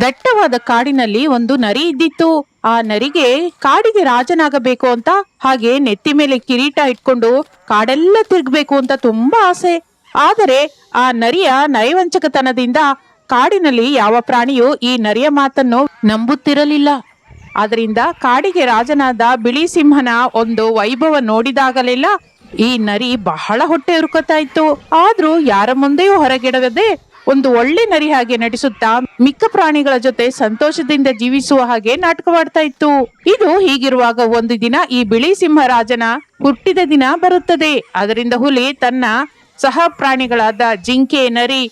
ದಟ್ಟವಾದ ಕಾಡಿನಲ್ಲಿ ಒಂದು ನರಿ ಇದ್ದಿತ್ತು. ಆ ನರಿಗೆ ಕಾಡಿಗೆ ರಾಜನಾಗಬೇಕು ಅಂತ ಹಾಗೆ ನೆತ್ತಿ ಮೇಲೆ ಕಿರೀಟ ಇಟ್ಕೊಂಡು ಕಾಡೆಲ್ಲ ತಿರುಗಬೇಕು ಅಂತ ತುಂಬಾ ಆಸೆ. ಆದರೆ ಆ ನರಿಯ ನಯವಂಚಕತನದಿಂದ ಕಾಡಿನಲ್ಲಿ ಯಾವ ಪ್ರಾಣಿಯೂ ಈ ನರಿಯ ಮಾತನ್ನು ನಂಬುತ್ತಿರಲಿಲ್ಲ. ಅದರಿಂದ ಕಾಡಿಗೆ ರಾಜನಾದ ಬಿಳಿ ಸಿಂಹನ ಒಂದು ವೈಭವ ನೋಡಿದಾಗಲೆಲ್ಲ ಈ ನರಿ ಬಹಳ ಹೊಟ್ಟೆ ಉರುಕುತ್ತಾ ಇತ್ತು. ಆದ್ರೂ ಯಾರ ಮುಂದೆಯೂ ಹೊರಗಿಡದೆ ಒಂದು ಒಳ್ಳೆ ನರಿ ಹಾಗೆ ನಟಿಸುತ್ತಾ ಮಿಕ್ಕ ಪ್ರಾಣಿಗಳ ಜೊತೆ ಸಂತೋಷದಿಂದ ಜೀವಿಸುವ ಹಾಗೆ ನಾಟಕವಾಡ್ತಾ ಇತ್ತು. ಇದು ಹೀಗಿರುವಾಗ ಒಂದು ದಿನ ಈ ಬಿಳಿ ಸಿಂಹ ರಾಜನ ಹುಟ್ಟಿದ ದಿನ ಬರುತ್ತದೆ. ಅದರಿಂದ ಹುಲಿ ತನ್ನ ಸಹ ಪ್ರಾಣಿಗಳಾದ ಜಿಂಕೆ, ನರಿ,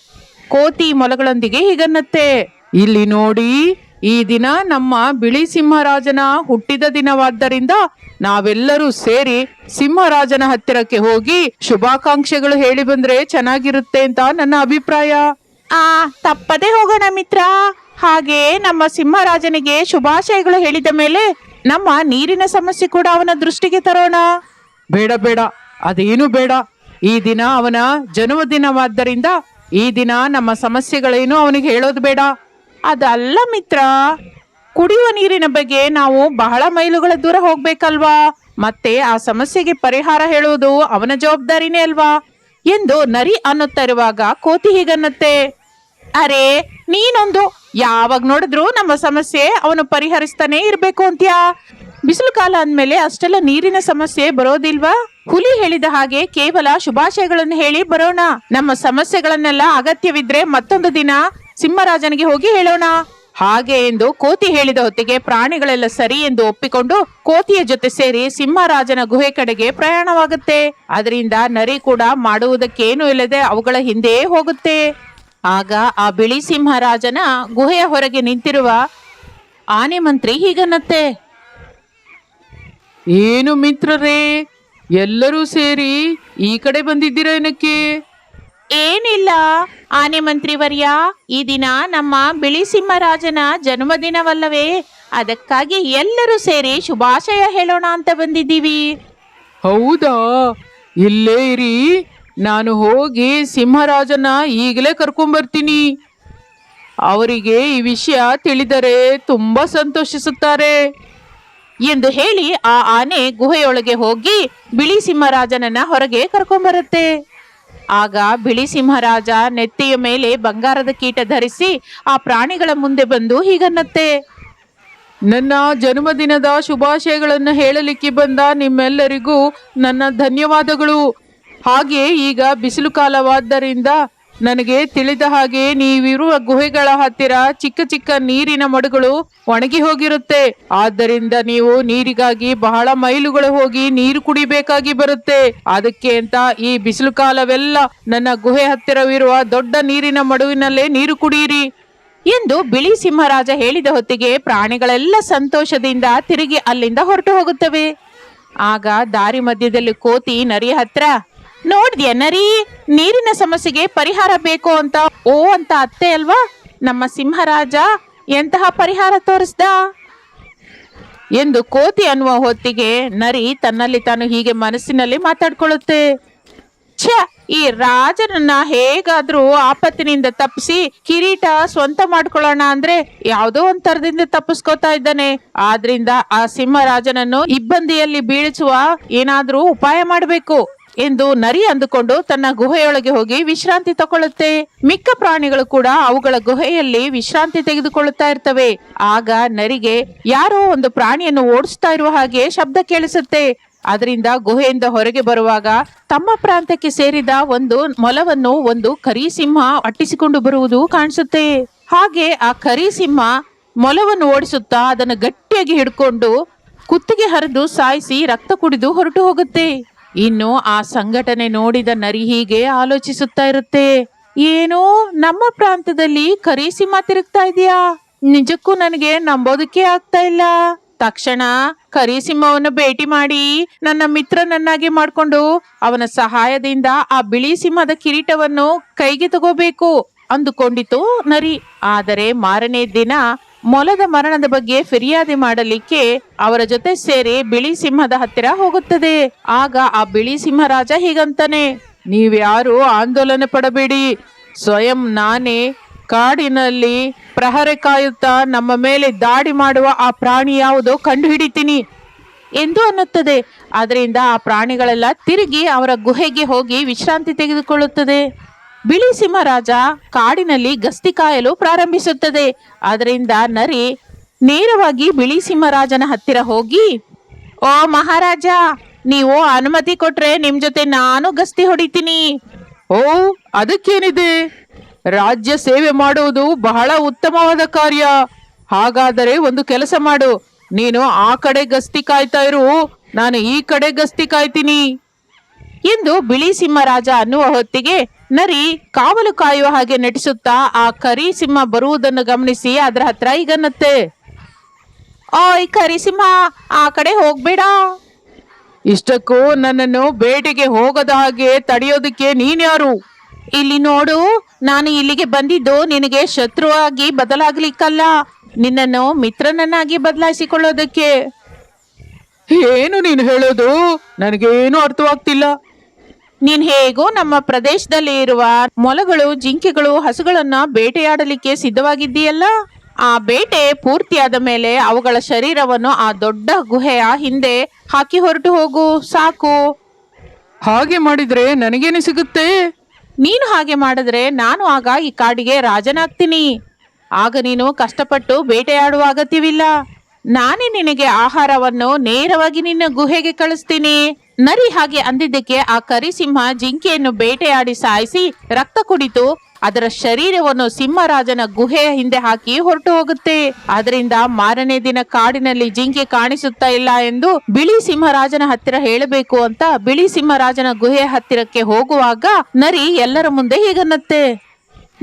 ಕೋತಿ ಮೊಲಗಳೊಂದಿಗೆ ಹೀಗನ್ನತ್ತೆ. ಇಲ್ಲಿ ನೋಡಿ. ಈ ದಿನ ನಮ್ಮ ಬಿಳಿ ಸಿಂಹರಾಜನ ಹುಟ್ಟಿದ ದಿನವಾದ್ದರಿಂದ ನಾವೆಲ್ಲರೂ ಸೇರಿ ಸಿಂಹರಾಜನ ಹತ್ತಿರಕ್ಕೆ ಹೋಗಿ ಶುಭಾಕಾಂಕ್ಷೆಗಳು ಹೇಳಿ ಬಂದ್ರೆ ಚೆನ್ನಾಗಿರುತ್ತೆ ಅಂತ ನನ್ನ ಅಭಿಪ್ರಾಯ. ಆ ತಪ್ಪದೆ ಹೋಗೋಣ ಮಿತ್ರ. ಹಾಗೆ ನಮ್ಮ ಸಿಂಹರಾಜನಿಗೆ ಶುಭಾಶಯಗಳು ಹೇಳಿದ ಮೇಲೆ ನಮ್ಮ ನೀರಿನ ಸಮಸ್ಯೆ ಕೂಡ ಅವನ ದೃಷ್ಟಿಗೆ ತರೋಣ. ಬೇಡ ಬೇಡ ಅದೇನು ಬೇಡ. ಈ ದಿನ ಅವನ ಜನ್ಮದಿನವಾದ್ದರಿಂದ ಈ ದಿನ ನಮ್ಮ ಸಮಸ್ಯೆಗಳೇನು ಅವನಿಗೆ ಹೇಳೋದು ಬೇಡ. ಅದಲ್ಲ ಮಿತ್ರ, ಕುಡಿಯುವ ನೀರಿನ ಬಗ್ಗೆ ನಾವು ಬಹಳ ಮೈಲುಗಳ ದೂರ ಹೋಗ್ಬೇಕಲ್ವಾ? ಮತ್ತೆ ಆ ಸಮಸ್ಯೆಗೆ ಪರಿಹಾರ ಹೇಳುವುದು ಅವನ ಜವಾಬ್ದಾರಿನೇ ಅಲ್ವಾ? ಎಂದು ನರಿ ಅನ್ನುತ್ತಿರುವಾಗ ಕೋತಿ ಹೀಗನ್ನತ್ತೆ. ಅರೆ, ನೀನೊಂದು ಯಾವಾಗ ನೋಡಿದ್ರು ನಮ್ಮ ಸಮಸ್ಯೆ ಅವನು ಪರಿಹರಿಸ್ತಾನೆ ಇರ್ಬೇಕು ಅಂತ್ಯಾ? ಬಿಸಿಲು ಕಾಲ ಅಂದ್ಮೇಲೆ ಅಷ್ಟೆಲ್ಲ ನೀರಿನ ಸಮಸ್ಯೆ ಬರೋದಿಲ್ವಾ? ಹುಲಿ ಹೇಳಿದ ಹಾಗೆ ಕೇವಲ ಶುಭಾಶಯಗಳನ್ನು ಹೇಳಿ ಬರೋಣ. ನಮ್ಮ ಸಮಸ್ಯೆಗಳನ್ನೆಲ್ಲ ಅಗತ್ಯವಿದ್ರೆ ಮತ್ತೊಂದು ದಿನ ಸಿಂಹರಾಜನಿಗೆ ಹೋಗಿ ಹೇಳೋಣ. ಹಾಗೆ ಎಂದು ಕೋತಿ ಹೇಳಿದ ಹೊತ್ತಿಗೆ ಪ್ರಾಣಿಗಳೆಲ್ಲ ಸರಿ ಎಂದು ಒಪ್ಪಿಕೊಂಡು ಕೋತಿಯ ಜೊತೆ ಸೇರಿ ಸಿಂಹರಾಜನ ಗುಹೆ ಕಡೆಗೆ ಪ್ರಯಾಣವಾಗುತ್ತೆ. ಅದರಿಂದ ನರಿ ಕೂಡ ಮಾಡುವುದಕ್ಕೇನು ಇಲ್ಲದೆ ಅವುಗಳ ಹಿಂದೆಯೇ ಹೋಗುತ್ತೆ. ಆಗ ಆ ಬಿಳಿ ಸಿಂಹರಾಜನ ಗುಹೆಯ ಹೊರಗೆ ನಿಂತಿರುವ ಆನೆ ಮಂತ್ರಿ ಹೀಗನ್ನತ್ತೆ. ಏನು ಮಿತ್ರರೇ, ಎಲ್ಲರೂ ಸೇರಿ ಈ ಕಡೆ ಬಂದಿದ್ದೀರಾ ಏನಕ್ಕೆ? ಏನಿಲ್ಲ. ಆನೆ ಮಂತ್ರಿವರ್ಯ ಈ ದಿನ ನಮ್ಮ ಬಿಳಿ ಸಿಂಹರಾಜನ ಜನ್ಮದಿನವಲ್ಲವೇ. ಅದಕ್ಕಾಗಿ ಎಲ್ಲರೂ ಸೇರಿ ಶುಭಾಶಯ ಹೇಳೋಣ ಅಂತ ಬಂದಿದ್ದೀವಿ. ಹೌದಾ? ಇಲ್ಲೇ ಇರಿ. ನಾನು ಹೋಗಿ ಸಿಂಹರಾಜನ ಈಗಲೇ ಕರ್ಕೊಂಬರ್ತೀನಿ. ಅವರಿಗೆ ಈ ವಿಷಯ ತಿಳಿದರೆ ತುಂಬಾ ಸಂತೋಷಿಸುತ್ತಾರೆ. ಎಂದು ಹೇಳಿ ಆ ಆನೆ ಗುಹೆಯೊಳಗೆ ಹೋಗಿ ಬಿಳಿ ಸಿಂಹರಾಜನನ್ನ ಹೊರಗೆ ಕರ್ಕೊಂಬರುತ್ತೆ. ಆಗ ಬಿಳಿ ಸಿಂಹರಾಜ ನೆತ್ತಿಯ ಮೇಲೆ ಬಂಗಾರದ ಕೀಟ ಧರಿಸಿ ಆ ಪ್ರಾಣಿಗಳ ಮುಂದೆ ಬಂದು ಹೀಗನ್ನತ್ತೆ. ನನ್ನ ಜನ್ಮದಿನದ ಶುಭಾಶಯಗಳನ್ನು ಹೇಳಲಿಕ್ಕೆ ಬಂದ ನಿಮ್ಮೆಲ್ಲರಿಗೂ ನನ್ನ ಧನ್ಯವಾದಗಳು. ಹಾಗೆ ಈಗ ಬಿಸಿಲು ಕಾಲವಾದ್ದರಿಂದ ನನಗೆ ತಿಳಿದ ಹಾಗೆ ನೀವಿರುವ ಗುಹೆಗಳ ಹತ್ತಿರ ಚಿಕ್ಕ ಚಿಕ್ಕ ನೀರಿನ ಮಡುಗಳು ಒಣಗಿ ಹೋಗಿರುತ್ತೆ. ಆದ್ದರಿಂದ ನೀವು ನೀರಿಗಾಗಿ ಬಹಳ ಮೈಲುಗಳು ಹೋಗಿ ನೀರು ಕುಡಿಬೇಕಾಗಿ ಬರುತ್ತೆ. ಅದಕ್ಕೆ ಅಂತ ಈ ಬಿಸಿಲು ಕಾಲವೆಲ್ಲ ನನ್ನ ಗುಹೆ ಹತ್ತಿರವಿರುವ ದೊಡ್ಡ ನೀರಿನ ಮಡುವಿನಲ್ಲೇ ನೀರು ಕುಡಿಯಿರಿ ಎಂದು ಬಿಳಿ ಸಿಂಹರಾಜ ಹೇಳಿದ ಹೊತ್ತಿಗೆ ಪ್ರಾಣಿಗಳೆಲ್ಲ ಸಂತೋಷದಿಂದ ತಿರುಗಿ ಅಲ್ಲಿಂದ ಹೊರಟು ಹೋಗುತ್ತವೆ. ಆಗ ದಾರಿ ಮಧ್ಯದಲ್ಲಿ ಕೋತಿ ನರಿ ಹತ್ರ ನೋಡ್ದ್ಯ ನರಿ? ನೀರಿನ ಸಮಸ್ಯೆಗೆ ಪರಿಹಾರ ಬೇಕು ಅಂತ. ಓ ಅಂತ ಅತ್ತೆ ಅಲ್ವಾ? ನಮ್ಮ ಸಿಂಹರಾಜ, ಎಂತಹ ಪರಿಹಾರ ತೋರಿಸ್ದ? ಎಂದು ಕೋತಿ ಅನ್ನುವ ಹೊತ್ತಿಗೆ ನರಿ ತನ್ನಲ್ಲಿ ತಾನು ಹೀಗೆ ಮನಸ್ಸಿನಲ್ಲಿ ಮಾತಾಡ್ಕೊಳ್ಳುತ್ತೆ. ಛ, ಈ ರಾಜನನ್ನ ಹೇಗಾದ್ರೂ ಆಪತ್ತಿನಿಂದ ತಪ್ಪಿಸಿ ಕಿರೀಟ ಸ್ವಂತ ಮಾಡ್ಕೊಳ್ಳೋಣ ಅಂದ್ರೆ ಯಾವುದೋ ಒಂದ್ ತರದಿಂದ ತಪ್ಪಿಸ್ಕೋತಾ ಇದ್ದಾನೆ. ಆದ್ರಿಂದ ಆ ಸಿಂಹರಾಜನನ್ನು ಇಬ್ಬಂದಿಯಲ್ಲಿ ಬೀಳಿಸುವ ಏನಾದ್ರೂ ಉಪಾಯ ಮಾಡಬೇಕು. ಎಂದು ನರಿ ಅಂದುಕೊಂಡು ತನ್ನ ಗುಹೆಯೊಳಗೆ ಹೋಗಿ ವಿಶ್ರಾಂತಿ ತಗೊಳ್ಳುತ್ತೆ. ಮಿಕ್ಕ ಪ್ರಾಣಿಗಳು ಕೂಡ ಅವುಗಳ ಗುಹೆಯಲ್ಲಿ ವಿಶ್ರಾಂತಿ ತೆಗೆದುಕೊಳ್ಳುತ್ತಾ ಇರ್ತವೆ. ಆಗ ನರಿಗೆ ಯಾರೋ ಒಂದು ಪ್ರಾಣಿಯನ್ನು ಓಡಿಸ್ತಾ ಇರುವ ಹಾಗೆ ಶಬ್ದ ಕೇಳಿಸುತ್ತೆ. ಅದರಿಂದ ಗುಹೆಯಿಂದ ಹೊರಗೆ ಬರುವಾಗ ತಮ್ಮ ಪ್ರಾಂತ್ಯಕ್ಕೆ ಸೇರಿದ ಒಂದು ಮೊಲವನ್ನು ಒಂದು ಕರಿ ಸಿಂಹ ಅಟ್ಟಿಸಿಕೊಂಡು ಬರುವುದು ಕಾಣಿಸುತ್ತೆ. ಹಾಗೆ ಆ ಕರಿ ಸಿಂಹ ಮೊಲವನ್ನು ಓಡಿಸುತ್ತಾ ಅದನ್ನು ಗಟ್ಟಿಯಾಗಿ ಹಿಡ್ಕೊಂಡು ಕುತ್ತಿಗೆ ಹರಿದು ಸಾಯಿಸಿ ರಕ್ತ ಕುಡಿದು ಹೊರಟು ಹೋಗುತ್ತೆ. ಇನ್ನು ಆ ಸಂಘಟನೆ ನೋಡಿದ ನರಿ ಹೀಗೆ ಆಲೋಚಿಸುತ್ತಾ ಇರುತ್ತೆ. ಏನು, ನಮ್ಮ ಪ್ರಾಂತದಲ್ಲಿ ಕರಿ ಸಿಂಹ ತಿರುಗ್ತಾ ಇದೆಯಾ? ನಿಜಕ್ಕೂ ನನಗೆ ನಂಬೋದಕ್ಕೆ ಆಗ್ತಾ ಇಲ್ಲ. ತಕ್ಷಣ ಕರಿಸಿಂಹವನ್ನು ಭೇಟಿ ಮಾಡಿ ನನ್ನ ಮಿತ್ರನನ್ನಾಗಿ ಮಾಡಿಕೊಂಡು ಅವನ ಸಹಾಯದಿಂದ ಆ ಬಿಳಿ ಸಿಂಹದ ಕಿರೀಟವನ್ನು ಕೈಗೆ ತಗೋಬೇಕು ಅಂದುಕೊಂಡಿತು ನರಿ. ಆದರೆ ಮಾರನೇ ದಿನ ಮೊಲದ ಮರಣದ ಬಗ್ಗೆ ಫಿರ್ಯಾದಿ ಮಾಡಲಿಕ್ಕೆ ಅವರ ಜೊತೆ ಸೇರಿ ಬಿಳಿ ಸಿಂಹದ ಹತ್ತಿರ ಹೋಗುತ್ತದೆ. ಆಗ ಆ ಬಿಳಿ ಸಿಂಹರಾಜ ಹೀಗಂತಾನೆ ನೀವ್ಯಾರು ಆಂದೋಲನ ಪಡಬೇಡಿ. ಸ್ವಯಂ ನಾನೇ ಕಾಡಿನಲ್ಲಿ ಪ್ರಹರೆ ಕಾಯುತ್ತಾ ನಮ್ಮ ಮೇಲೆ ದಾಡಿ ಮಾಡುವ ಆ ಪ್ರಾಣಿ ಯಾವುದೋ ಕಂಡು ಹಿಡಿತೀನಿ ಎಂದು ಅನ್ನುತ್ತದೆ. ಅದರಿಂದ ಆ ಪ್ರಾಣಿಗಳೆಲ್ಲ ತಿರುಗಿ ಅವರ ಗುಹೆಗೆ ಹೋಗಿ ವಿಶ್ರಾಂತಿ ತೆಗೆದುಕೊಳ್ಳುತ್ತದೆ. ಬಿಳಿ ಸಿಂಹರಾಜ ಕಾಡಿನಲ್ಲಿ ಗಸ್ತಿ ಕಾಯಲು ಪ್ರಾರಂಭಿಸುತ್ತದೆ. ಅದರಿಂದ ನರಿ ನೇರವಾಗಿ ಬಿಳಿ ಸಿಂಹರಾಜನ ಹತ್ತಿರ ಹೋಗಿ, ಓ ಮಹಾರಾಜ, ನೀವು ಅನುಮತಿ ಕೊಟ್ರೆ ನಿಮ್ ಜೊತೆ ನಾನು ಗಸ್ತಿ ಹೊಡಿತೀನಿ. ಓ, ಅದಕ್ಕೇನಿದೆ? ರಾಜ್ಯ ಸೇವೆ ಮಾಡುವುದು ಬಹಳ ಉತ್ತಮವಾದ ಕಾರ್ಯ. ಹಾಗಾದರೆ ಒಂದು ಕೆಲಸ ಮಾಡು. ನೀನು ಆ ಕಡೆ ಗಸ್ತಿ ಕಾಯ್ತಾ ಇರು. ನಾನು ಈ ಕಡೆ ಗಸ್ತಿ ಕಾಯ್ತೀನಿ. ಎಂದು ಬಿಳಿ ಸಿಂಹರಾಜ ಅನ್ನುವ ಹೊತ್ತಿಗೆ ನರಿ ಕಾವಲು ಕಾಯುವ ಹಾಗೆ ನಟಿಸುತ್ತಾ ಆ ಕರಿ ಸಿಂಹ ಬರುವುದನ್ನು ಗಮನಿಸಿ ಅದರ ಹತ್ರ ಈಗನ್ನತ್ತೆ. ಓಯ್ ಕರಿ ಸಿಂಹ, ಆ ಕಡೆ ಹೋಗ್ಬೇಡ. ಇಷ್ಟಕ್ಕೂ ನನ್ನನ್ನು ಬೇಟೆಗೆ ಹೋಗದ ಹಾಗೆ ತಡೆಯೋದಕ್ಕೆ ನೀನ್ಯಾರು ಇಲ್ಲಿ ನೋಡು, ನಾನು ಇಲ್ಲಿಗೆ ಬಂದಿದ್ದು ನಿನಗೆ ಶತ್ರುವಾಗಿ ಬದಲಾಗ್ಲಿಕ್ಕಲ್ಲ. ನಿನ್ನನ್ನು ಮಿತ್ರನನ್ನಾಗಿ ಬದಲಾಯಿಸಿಕೊಳ್ಳೋದಕ್ಕೆ. ಏನು ನೀನು ಹೇಳೋದು? ನನಗೇನು ಅರ್ಥವಾಗ್ತಿಲ್ಲ. ನೀನ್ ಹೇಗೋ ನಮ್ಮ ಪ್ರದೇಶದಲ್ಲಿ ಇರುವ ಮೊಲಗಳು ಜಿಂಕೆಗಳು ಹಸುಗಳನ್ನ ಬೇಟೆಯಾಡಲಿಕ್ಕೆ ಸಿದ್ಧವಾಗಿದ್ದೀಯಲ್ಲ? ಆ ಬೇಟೆ ಪೂರ್ತಿಯಾದ ಮೇಲೆ ಅವುಗಳ ಶರೀರವನ್ನು ಆ ದೊಡ್ಡ ಗುಹೆಯ ಹಿಂದೆ ಹಾಕಿ ಹೊರಟು ಹೋಗು ಸಾಕು. ಹಾಗೆ ಮಾಡಿದ್ರೆ ನನಗೇನು ಸಿಗುತ್ತೆ? ನೀನು ಹಾಗೆ ಮಾಡಿದ್ರೆ ನಾನು ಆಗ ಈ ಕಾಡಿಗೆ ರಾಜನಾಗ್ತೀನಿ. ಆಗ ನೀನು ಕಷ್ಟಪಟ್ಟು ಬೇಟೆಯಾಡುವ ಅಗತ್ಯವಿಲ್ಲ. ನಾನೇ ನಿನಗೆ ಆಹಾರವನ್ನು ನೇರವಾಗಿ ನಿನ್ನ ಗುಹೆಗೆ ಕಳಿಸ್ತೀನಿ. ನರಿ ಹಾಗೆ ಅಂದಿದ್ದಕ್ಕೆ ಆ ಕರಿಸಿಂಹ ಜಿಂಕೆಯನ್ನು ಬೇಟೆಯಾಡಿ ಸಾಯಿಸಿ ರಕ್ತ ಕುಡಿತು ಅದರ ಶರೀರವನ್ನು ಸಿಂಹರಾಜನ ಗುಹೆಯ ಹಿಂದೆ ಹಾಕಿ ಹೊರಟು ಹೋಗುತ್ತೆ. ಅದರಿಂದ ಮಾರನೇ ದಿನ ಕಾಡಿನಲ್ಲಿ ಜಿಂಕೆ ಕಾಣಿಸುತ್ತಾ ಇಲ್ಲ ಎಂದು ಬಿಳಿ ಸಿಂಹರಾಜನ ಹತ್ತಿರ ಹೇಳಬೇಕು ಅಂತ ಬಿಳಿ ಸಿಂಹರಾಜನ ಗುಹೆಯ ಹತ್ತಿರಕ್ಕೆ ಹೋಗುವಾಗ ನರಿ ಎಲ್ಲರ ಮುಂದೆ ಹೀಗನ್ನತ್ತೆ.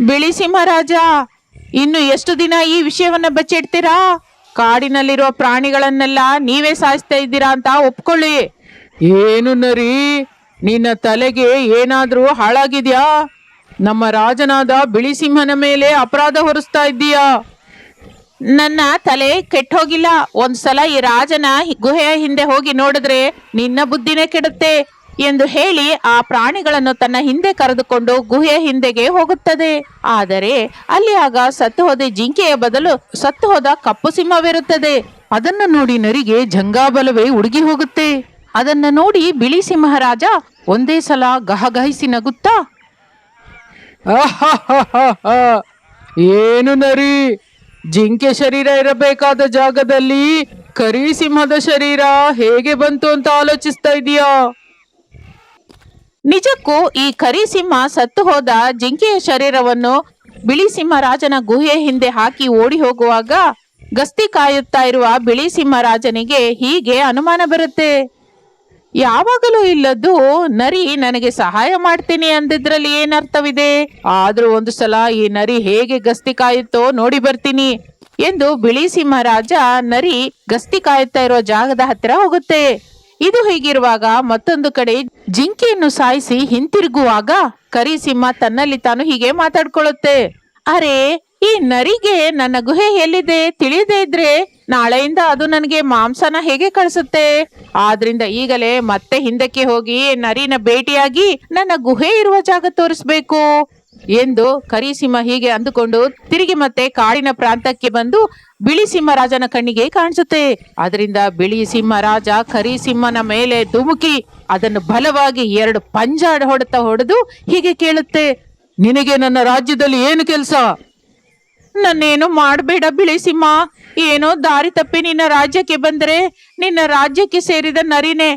ಬಿಳಿ ಸಿಂಹರಾಜ, ಇನ್ನು ಎಷ್ಟು ದಿನ ಈ ವಿಷಯವನ್ನ ಬಚ್ಚಿಡ್ತೀರಾ? ಕಾಡಿನಲ್ಲಿರುವ ಪ್ರಾಣಿಗಳನ್ನೆಲ್ಲ ನೀವೇ ಸಾಯಿಸ್ತಾ ಇದ್ದೀರಾ ಅಂತ ಒಪ್ಕೊಳ್ಳಿ. ಏನು ನರಿ? ನಿನ್ನ ತಲೆಗೆ ಏನಾದರೂ ಹಾಳಾಗಿದ್ಯಾ? ನಮ್ಮ ರಾಜನಾದ ಬಿಳಿ ಸಿಂಹನ ಮೇಲೆ ಅಪರಾಧ ಹೊರಿಸ್ತಾ ಇದ್ದೀಯಾ? ನನ್ನ ತಲೆ ಕೆಟ್ಟೋಗಿಲ್ಲ. ಒಂದ್ಸಲ ಈ ರಾಜನ ಗುಹೆಯ ಹಿಂದೆ ಹೋಗಿ ನೋಡಿದ್ರೆ ನಿನ್ನ ಬುದ್ಧಿನೇ ಕೆಡುತ್ತೆ ಎಂದು ಹೇಳಿ ಆ ಪ್ರಾಣಿಗಳನ್ನು ತನ್ನ ಹಿಂದೆ ಕರೆದುಕೊಂಡು ಗುಹೆಯ ಹಿಂದೆಗೆ ಹೋಗುತ್ತದೆ. ಆದರೆ ಅಲ್ಲಿ ಆಗ ಸತ್ತು ಹೋದ ಜಿಂಕೆಯ ಬದಲು ಸತ್ತು ಹೋದ ಕಪ್ಪು ಸಿಂಹವಿರುತ್ತದೆ ಅದನ್ನು ನೋಡಿ ನರಿಗೆ ಜಂಗಾಬಲವೇ ಉಡುಗಿ ಹೋಗುತ್ತೆ. ಅದನ್ನು ನೋಡಿ ಬಿಳಿ ಸಿಂಹರಾಜ ಒಂದೇ ಸಲ ಗಹಗಹಿಸಿ ನಗುತ್ತಾ. ಏನು ನರಿ ಜಿಂಕೆ ಶರೀರ ಇರಬೇಕಾದ ಜಾಗದಲ್ಲಿ ಕರಿ ಸಿಂಹದ ಶರೀರ ಹೇಗೆ ಬಂತು ಅಂತ ಆಲೋಚಿಸ್ತಾ ಇದೀಯಾ ನಿಜಕ್ಕೂ ಈ ಕರಿ ಸಿಂಹ ಸತ್ತು ಹೋದ ಜಿಂಕೆಯ ಶರೀರವನ್ನು ಬಿಳಿ ಸಿಂಹರಾಜನ ಗುಹೆಯ ಹಿಂದೆ ಹಾಕಿ ಓಡಿ ಹೋಗುವಾಗ ಗಸ್ತಿ ಕಾಯುತ್ತಾ ಇರುವ ಬಿಳಿ ಸಿಂಹರಾಜನಿಗೆ ಹೀಗೆ ಅನುಮಾನ ಬರುತ್ತೆ ಯಾವಾಗಲೂ ಇಲ್ಲದ್ದು, ನರಿ ನನಗೆ ಸಹಾಯ ಮಾಡ್ತೀನಿ ಅಂದಿದ್ರಲ್ಲಿ ಏನರ್ಥವಿದೆ? ಆದ್ರೂ ಒಂದು ಸಲ ಈ ನರಿ ಹೇಗೆ ಗಸ್ತಿ ಕಾಯುತ್ತೋ ನೋಡಿ ಬರ್ತೀನಿ ಎಂದು ಬಿಳಿ ಸಿಂಹರಾಜ ನರಿ ಗಸ್ತಿ ಕಾಯುತ್ತಾ ಇರೋ ಜಾಗದ ಹತ್ತಿರ ಹೋಗುತ್ತೆ. ಇದು ಹೀಗಿರುವಾಗ ಮತ್ತೊಂದು ಕಡೆ ಜಿಂಕೆಯನ್ನು ಸಾಯಿಸಿ ಹಿಂತಿರುಗುವಾಗ ಕರಿ ಸಿಂಹ ತನ್ನಲ್ಲಿ ತಾನು ಹೀಗೆ ಮಾತಾಡ್ಕೊಳ್ಳುತ್ತೆ. ಅರೆ ಈ ನರಿಗೆ ನನ್ನ ಗುಹೆ ಎಲ್ಲಿದೆ ತಿಳಿಯದೇ ಇದ್ರೆ ನಾಳೆಯಿಂದ ಅದು ನನಗೆ ಮಾಂಸನ ಹೇಗೆ ಕಳಿಸುತ್ತೆ? ಆದ್ರಿಂದ ಈಗಲೇ ಮತ್ತೆ ಹಿಂದಕ್ಕೆ ಹೋಗಿ ನರಿನ ಭೇಟಿಯಾಗಿ ನನ್ನ ಗುಹೆ ಇರುವ ಜಾಗ ತೋರಿಸ್ಬೇಕು ಎಂದು ಕರಿಸಿಂಹ ಹೀಗೆ ಅಂದುಕೊಂಡು ತಿರುಗಿ ಮತ್ತೆ ಕಾಡಿನ ಪ್ರಾಂತಕ್ಕೆ ಬಂದು ಬಿಳಿ ಸಿಂಹರಾಜನ ಕಣ್ಣಿಗೆ ಕಾಣಿಸುತ್ತೆ. ಅದರಿಂದ ಬಿಳಿ ಸಿಂಹರಾಜ ಕರಿಸಿಂಹನ ಮೇಲೆ ಧುಮುಕಿ ಅದನ್ನು ಬಲವಾಗಿ ಎರಡು ಪಂಜಾಡ್ ಹೊಡೆತ ಹೊಡೆದು ಹೀಗೆ ಕೇಳುತ್ತೆ, ನಿನಗೆ ನನ್ನ ರಾಜ್ಯದಲ್ಲಿ ಏನು ಕೆಲಸ? ನನ್ನೇನು ಮಾಡಬೇಡ ಬಿಳಿಸಿಮ್ಮ ಏನೋ ದಾರಿ ತಪ್ಪಿ ನಿನ್ನ ರಾಜ್ಯಕ್ಕೆ ಬಂದರೆ ನಿನ್ನ ರಾಜ್ಯಕ್ಕೆ ಸೇರಿದ ನರಿನೇ.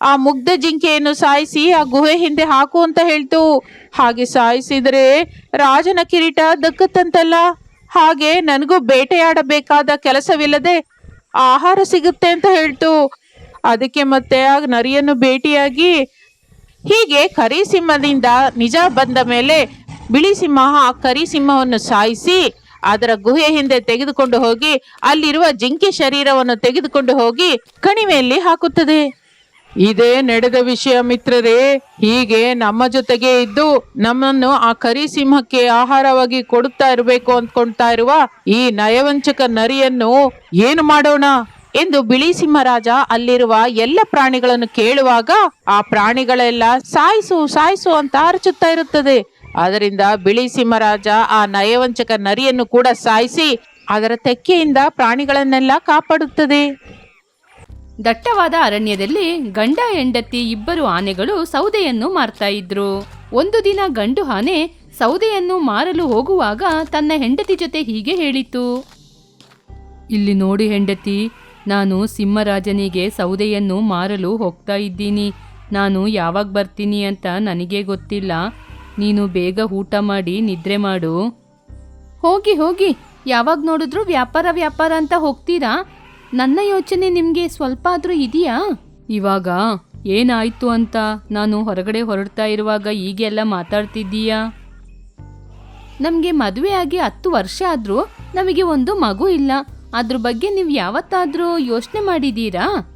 ಆ ಮುಗ್ಧ ಜಿಂಕೆಯನ್ನು ಸಾಯಿಸಿ ಆ ಗುಹೆ ಹಿಂದೆ ಹಾಕು ಅಂತ ಹೇಳ್ತು. ಹಾಗೆ ಸಾಯಿಸಿದರೆ ರಾಜನ ಕಿರೀಟ ದಕ್ಕತ್ತಂತಲ್ಲ. ಹಾಗೆ ನನಗೂ ಬೇಟೆಯಾಡಬೇಕಾದ ಕೆಲಸವಿಲ್ಲದೆ ಆಹಾರ ಸಿಗುತ್ತೆ ಅಂತ ಹೇಳ್ತು. ಅದಕ್ಕೆ ಮತ್ತೆ ಆ ನರಿಯನ್ನು ಭೇಟಿಯಾಗಿ ಹೀಗೆ ಕರಿಸಿಂಹದಿಂದ ನಿಜ ಬಂದ ಮೇಲೆ ಬಿಳಿ ಸಿಂಹ ಆ ಕರಿಸಿಂಹವನ್ನು ಸಾಯಿಸಿ ಅದರ ಗುಹೆ ಹಿಂದೆ ತೆಗೆದುಕೊಂಡು ಹೋಗಿ ಅಲ್ಲಿರುವ ಜಿಂಕೆ ಶರೀರವನ್ನು ತೆಗೆದುಕೊಂಡು ಹೋಗಿ ಕಣಿವೆಯಲ್ಲಿ ಹಾಕುತ್ತದೆ. ಇದೇ ನಡೆದ ವಿಷಯ ಮಿತ್ರರೇ ಹೀಗೆ ನಮ್ಮ ಜೊತೆಗೆ ಇದ್ದು ನಮ್ಮನ್ನು ಆ ಕರಿ ಸಿಂಹಕ್ಕೆ ಆಹಾರವಾಗಿ ಕೊಡುತ್ತಾ ಇರಬೇಕು ಅಂದ್ಕೊಳ್ತಾ ಇರುವ ಈ ನಯವಂಚಕ ನರಿಯನ್ನು ಏನು ಮಾಡೋಣ? ಎಂದು ಬಿಳಿ ಸಿಂಹರಾಜ ಅಲ್ಲಿರುವ ಎಲ್ಲ ಪ್ರಾಣಿಗಳನ್ನು ಕೇಳುವಾಗ ಆ ಪ್ರಾಣಿಗಳೆಲ್ಲ ಸಾಯಿಸು ಸಾಯಿಸು ಅಂತ ಅರಚುತ್ತಾ ಇರುತ್ತದೆ. ಅದರಿಂದ ಬಿಳಿ ಸಿಂಹರಾಜ ಆ ನಯವಂಚಕ ನರಿಯನ್ನು ಕೂಡ ಸಾಯಿಸಿ ಅದರ ತೆಕ್ಕೆಯಿಂದ ಪ್ರಾಣಿಗಳನ್ನೆಲ್ಲ ಕಾಪಾಡುತ್ತದೆ. ದಟ್ಟವಾದ ಅರಣ್ಯದಲ್ಲಿ ಗಂಡ ಹೆಂಡತಿ ಇಬ್ಬರು ಆನೆಗಳು ಸೌದೆಯನ್ನು ಮಾರ್ತಾ ಇದ್ರು. ಒಂದು ದಿನ ಗಂಡು ಆನೆ ಸೌದೆಯನ್ನು ಮಾರಲು ಹೋಗುವಾಗ ತನ್ನ ಹೆಂಡತಿ ಜೊತೆ ಹೀಗೆ ಹೇಳಿತು. ಇಲ್ಲಿ ನೋಡಿ ಹೆಂಡತಿ, ನಾನು ಸಿಂಹರಾಜನಿಗೆ ಸೌದೆಯನ್ನು ಮಾರಲು ಹೋಗ್ತಾ ಇದ್ದೀನಿ. ನಾನು ಯಾವಾಗ ಬರ್ತೀನಿ ಅಂತ ನನಗೆ ಗೊತ್ತಿಲ್ಲ. ನೀನು ಬೇಗ ಊಟ ಮಾಡಿ, ನಿದ್ರೆ ಮಾಡು. ಹೋಗಿ ಹೋಗಿ. ಯಾವಾಗ ನೋಡಿದ್ರು ವ್ಯಾಪಾರ ವ್ಯಾಪಾರ ಅಂತ ಹೋಗ್ತೀರಾ? ನನ್ನ ಯೋಚನೆ ನಿಮಗೆ ಸ್ವಲ್ಪ ಆದರೂ ಇದೆಯಾ? ಇವಾಗ ಏನಾಯ್ತು ಅಂತ ನಾನು ಹೊರಗಡೆ ಹೊರಡ್ತಾ ಇರುವಾಗ ಈಗೆಲ್ಲ ಮಾತಾಡ್ತಿದ್ದೀಯಾ? ನಮಗೆ ಮದುವೆ ಆಗಿ ಹತ್ತು ವರ್ಷ ಆದರೂ ನಮಗೆ ಒಂದು ಮಗು ಇಲ್ಲ. ಅದ್ರ ಬಗ್ಗೆ ನೀವು ಯಾವತ್ತಾದರೂ ಯೋಚನೆ ಮಾಡಿದ್ದೀರಾ?